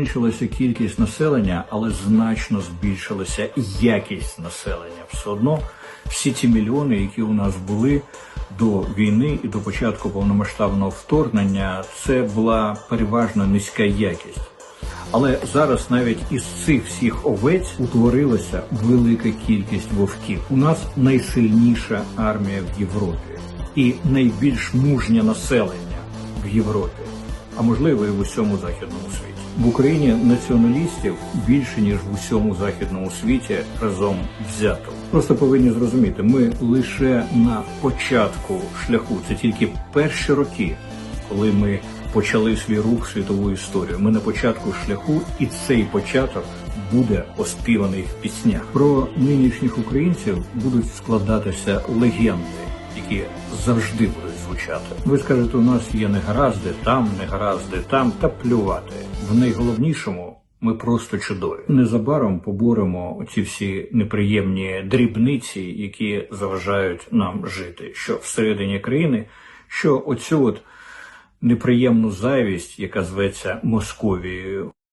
Зменшилася кількість населення, але значно збільшилася якість населення. Все одно всі ті мільйони, які у нас були до війни і до початку повномасштабного вторгнення, це була переважно низька якість. Але зараз навіть із цих всіх овець утворилася велика кількість вовків. У нас найсильніша армія в Європі і найбільш мужнє населення в Європі, а можливо і в усьому західному світі. В Україні націоналістів більше ніж в усьому західному світі разом взято. Просто повинні зрозуміти, ми лише на початку шляху. Це тільки перші роки, коли ми почали свій рух світову історію. Ми на початку шляху, і цей початок буде оспіваний в піснях. Про нинішніх українців будуть складатися легенди, які завжди будуть звучати. Ви скажете, у нас є негаразди там, негаразди там, та плювати. В найголовнішому. Ми просто чудові. Незабаром поборемо ці всі неприємні дрібниці, які заважають нам жити, що всередині країни, що оцю от неприємну завість, яка зветься Московією,